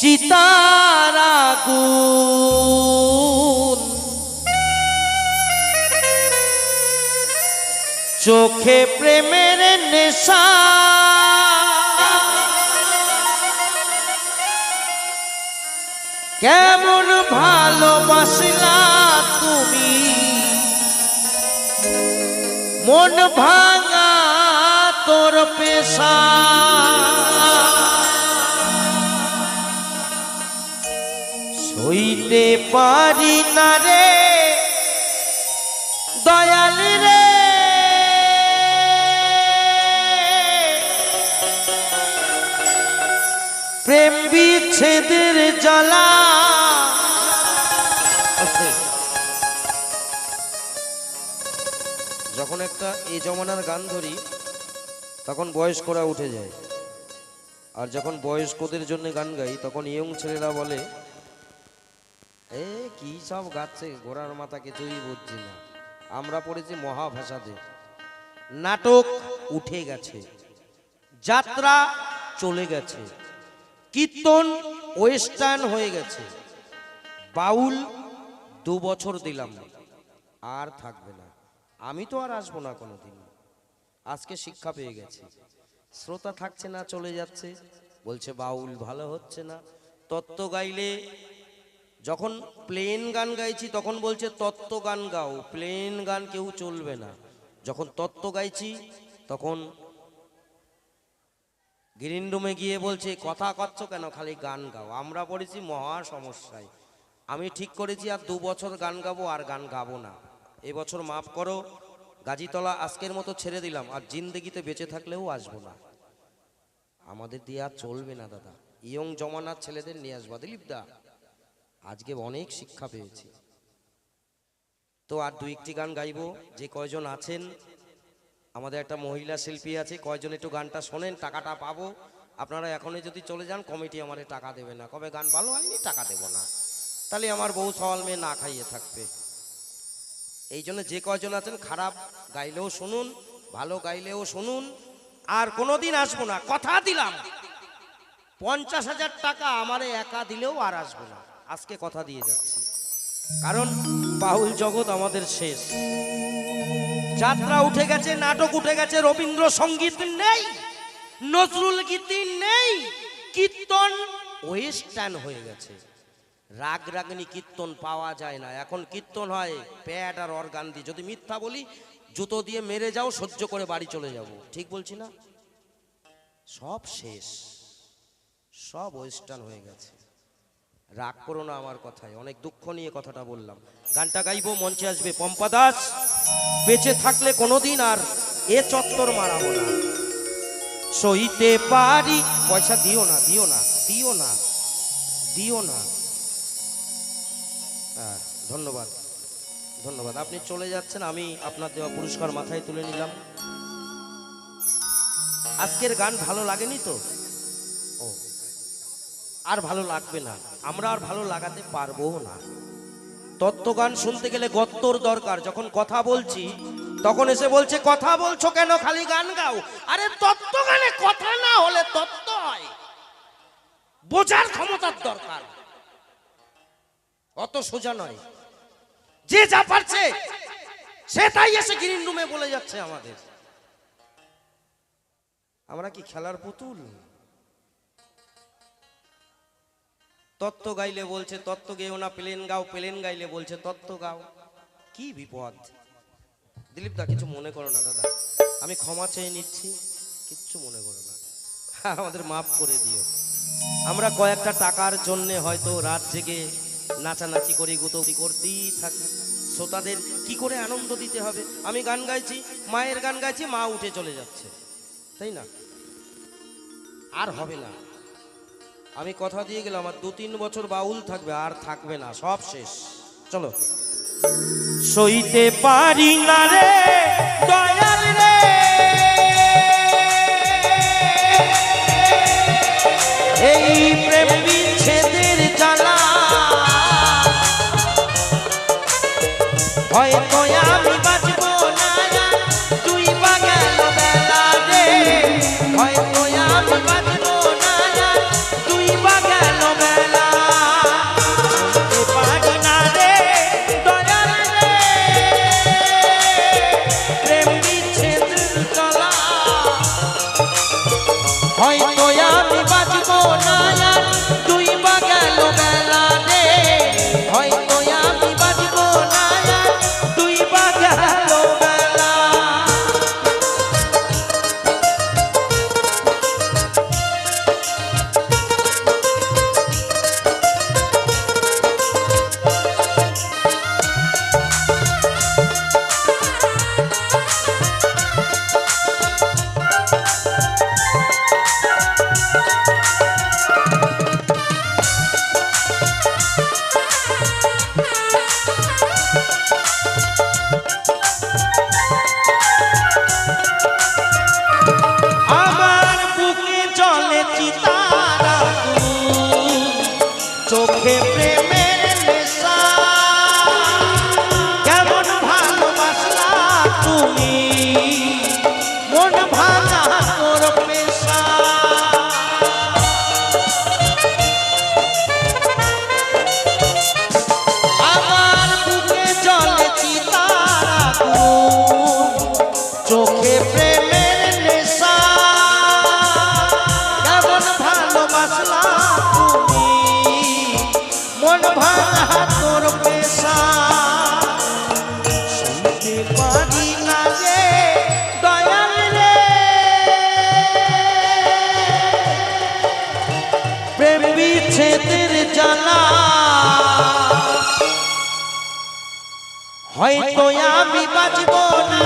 চিতার আগুন। চোখে প্রেমের নেশা। কেমন ভালোবাসলা তুমি? মন ভাঙা তোর পেশা। সইতে পারি না রে। দয়াল রে। প্রেম বিচ্ছেদের জ্বালা। যখন একটা এ জমানার গান ধরি, তখন বয়স্করা উঠে যায়। আর যখন বয়স্কদের জন্য গান গাই, তখন ইয়ং ছেলেরা বলে এ, কি সব গাচ্ছে? ঘোড়ার মাথা কিছুই বুঝছি না। আমরা পড়েছি মহাভাষাতে। নাটক উঠে গেছে। যাত্রা চলে গেছে। কীর্তন ওয়েস্টার্ন হয়ে গেছে। বাউল দু বছর দিলাম। আর থাকবে না। আমি তো আর আসব না কোনো দিন আজকে শিক্ষা পেয়ে গেছি। শ্রোতা থাকছে না, চলে যাচ্ছে। বলছে, বাউল ভালো হচ্ছে না। তত্ত্ব গাইলে যখন প্লেন গান গাইছি, তখন বলছে তত্ত্ব গান গাও প্লেন গান কেউ চলবে না। যখন তত্ত্ব গাইছি, তখন গ্রিন রুমে গিয়ে বলছে, কথা করছ কেন? খালি গান গাও। আমরা পড়েছি মহা সমস্যায়। আমি ঠিক করেছি, আর দু বছর গান গাবো, আর গান গাবো না। এবছর মাফ করো, গাজীতলা আজকের মতো ছেড়ে দিলাম, আর জিন্দেগিতে বেঁচে থাকলেও আসব না। আমাদের দিয়ে আর চলবে না, দাদা। ইয়ং জমানার ছেলেদের নিয়ে আসবা, দিলীপ দা। আজকে অনেক শিক্ষা পেয়েছি। তো আর দু একটি গান গাইবো, যে কয়জন আছেন? আমাদের একটা মহিলা শিল্পী আছে, কয়জন একটু গানটা শোনেন, টাকাটা পাবো। আপনারা এখনই যদি চলে যান, কমিটি আমারে টাকা দেবে না। কবে গান ভালো হয়নি, টাকা দেবো না। তাহলে আমার বউ সওয়াল মেয়ে না খাইয়ে থাকবে। এই জন্য যে কয়জন আছেন, খারাপ গাইলেও শুনুন, ভালো গাইলেও শুনুন। আর কোনোদিন আসব না, কথা দিলাম। পঞ্চাশ হাজার টাকা আমারে একা দিলেও আর আসব না। আজকে কথা দিয়ে যাচ্ছি। কারণ বাউল জগৎ আমাদের শেষ। যাত্রা উঠে গেছে, নাটক উঠে গেছে রবীন্দ্র সংগীত নেই, নজরুল গীতি নেই, কীর্তন ওয়েস্টার্ন হয়ে গেছে। রাগ রাগনি কীর্তন পাওয়া যায় না। এখন কীর্তন হয় প্যাড আর অর্গান দিয়ে। যদি মিথ্যা বলি, জুতো দিয়ে মেরে যাও, সহ্য করে বাড়ি চলে যাব। ঠিক বলছি না? সব শেষ। সব ওয়েস্টার্ন হয়ে গেছে। রাগ করো না আমার কথায়, অনেক দুঃখ নিয়ে কথাটা বললাম। গানটা গাইবো, মঞ্চে আসবে পম্পা দাস। বেঁচে থাকলে কোনোদিন আর এ চত্বর মারাবো না। সইতে পারি, পয়সা দিও না দিও না দিও না দিও না। হ্যাঁ ধন্যবাদ ধন্যবাদ। আপনি চলে যাচ্ছেন, আমি আপনার দেওয়া পুরস্কার মাথায় তুলে নিলাম। আজকের গান ভালো লাগেনি তো? আর ভালো লাগবে না। আমরা আর ভালো লাগাতে পারব না। তত্ত্বগান শুনতে গেলে গত্তর দরকার। যখন কথা বলছি, তখন এসে বলছে, কথা বলছো কেন? খালি গান গাও। আরে তত্ত্বগানে কথা না হলে তত্ত্ব হয়। বোঝার ক্ষমতার দরকার। অত সোজা নয়। যে যা পারছে, সে তাই এসে গ্রিন রুমে বলে যাচ্ছে আমাদের। আমরা কি খেলার পুতুল? তত্ত্ব গাইলে বলছে, তত্ত্ব গেও না, প্লেন গাও, প্লেন গাইলে বলছে, তত্ত্ব গাও। কি বিপদ? দিলীপ দা, কিছু মনে করো না, দাদা। আমি ক্ষমা চেয়ে নিচ্ছি, কিচ্ছু মনে করো না। আমাদের মাফ করে দিও। আমরা কয়েকটা টাকার জন্যে হয়তো রাত জেগে নাচানাচি করি গুতোগুতি করতেই থাকি। শ্রোতাদের কি করে আনন্দ দিতে হবে? আমি গান গাইছি, মায়ের গান গাইছি, মা উঠে চলে যাচ্ছে। তাই না? আর হবে না। আমি কথা দিয়ে গেলাম, আর দু তিন বছর বাউল থাকবে, আর থাকবে না, সব শেষ। চলো। সইতে পারি না রে হয়তো মন ভাঙা তোর পেশা। শুনতে পারি না রে দয়াল রে। প্রেম বিচ্ছেদের জানা হয়তো আমি বাঁচব না।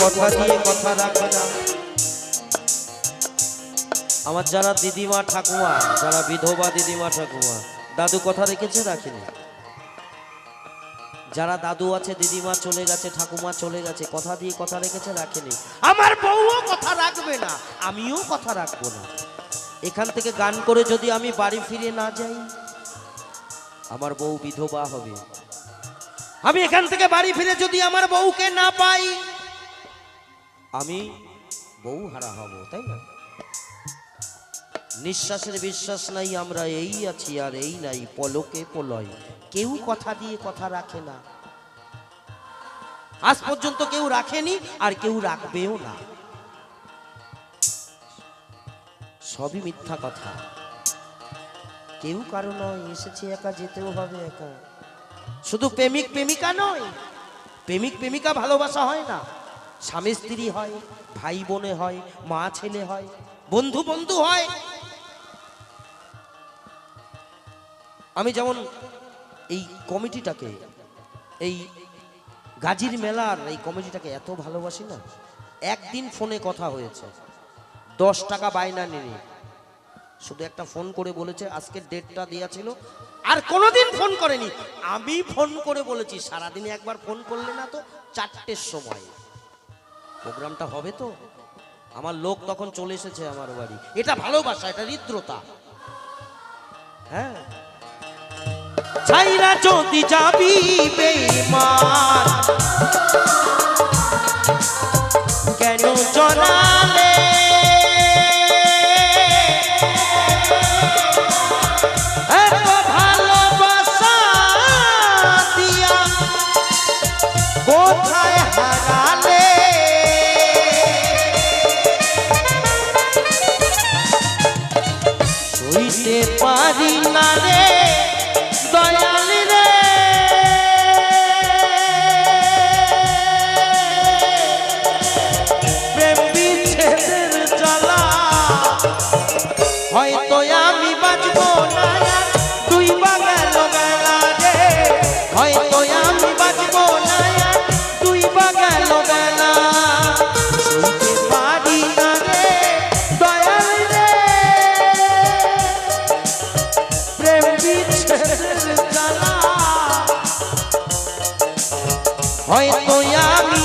কথা দিয়ে কথা রাখে না। আমার যারা দিদিমা ঠাকুমা, যারা বিধবা দিদিমা ঠাকুমা, দাদু কথা রেখেছে রাখেনি? যারা দাদু আছে, দিদিমা চলে গেছে, ঠাকুমা চলে গেছে, কথা দিয়ে কথা রেখেছে রাখেনি। আমার বউও কথা রাখবে না, আমিও কথা রাখব না। এখান থেকে গান করে যদি আমি বাড়ি ফিরে না যাই, আমার বউ বিধবা হবে। আমি এখান থেকে বাড়ি ফিরে যদি আমার বউকে না পাই, আমি বউ হারা হব, তাই না? নিঃশ্বাসের বিশ্বাস নাই, আমরা এই আছি আর এই নাই, পলকে পলয়। কেউ কথা দিয়ে কথা রাখে না। আজ পর্যন্ত কেউ রাখেনি আর কেউ রাখবেও না। সবই মিথ্যা কথা। কেউ কারও নয়, এসেছে একা, যেতেও হবে একা। শুধু প্রেমিক প্রেমিকা নয়, প্রেমিক প্রেমিকা ভালোবাসা হয় না। স্বামী স্ত্রী হয়, ভাই বোনে হয়, মা ছেলে হয়, বন্ধু বন্ধু হয় আমি যেমন এই কমিটিটাকে, এই গাজীর মেলার এই কমিটিটাকে এত ভালোবাসি না, একদিন ফোনে কথা হয়েছে, দশ টাকা বায়না নিয়ে। শুধু একটা ফোন করে বলেছে, আজকে ডেটটা দেওয়া ছিল, আর কোনোদিন ফোন করেনি। আমি ফোন করে বলেছি, সারাদিনে একবার ফোন করলে না তো চারটের সময়। প্রোগ্রামটা হবে তো? আমার লোক তখন চলে এসেছে আমার বাড়ি। এটা ভালোবাসা, এটা হৃদ্রতা। হ্যাঁ? ছাইরা যদি যাবি বেমান কেন এত ভালোবাসা দিয়া কোথায় হারালে হয়তো আমি